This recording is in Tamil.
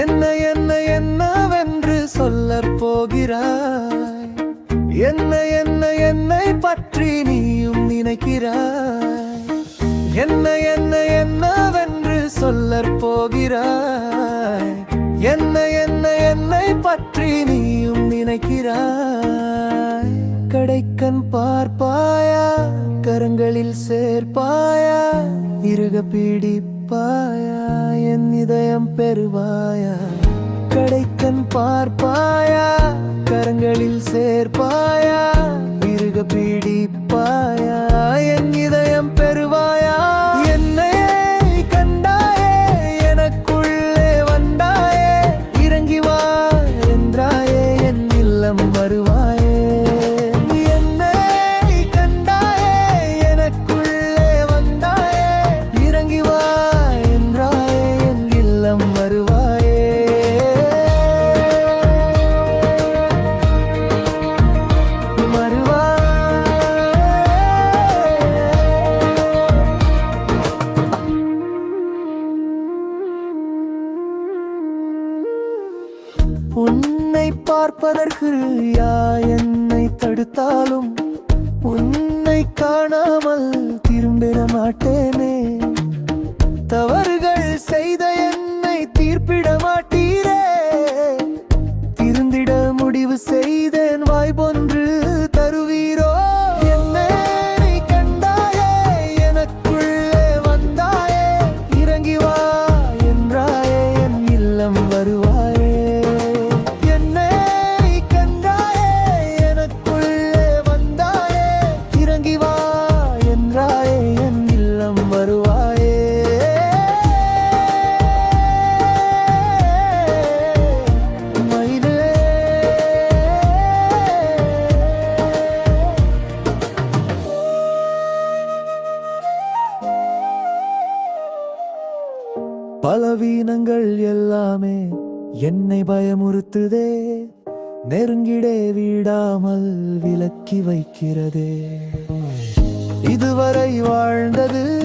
என்ன என்ன என்னவென்று சொல்லப் போகிறாய்? என்ன என்ன என்னை பற்றி நீயும் நினைக்கிறாய்? என்ன என்ன என்னவென்று சொல்லப் போகிறாய்? என்ன என்ன என்னை பற்றி நீயும் நினைக்கிறாய்? கடைக்கண் பார்ப்பாயா? கரங்களில் சேர்ப்பாயா? இருக பீடிப்பாயா என் இதயம் பெறுவாயா? கடைக்கன் பார்ப்பாயா? உன்னை பார்ப்பதற்கு யா என்னை தடுத்தாலும் உன்னை பலவீனங்கள் எல்லாமே என்னை பயமுறுத்துதே. நெருங்கிடே விடாமல் விலக்கி வைக்கிறதே. இதுவரை வாழ்ந்தது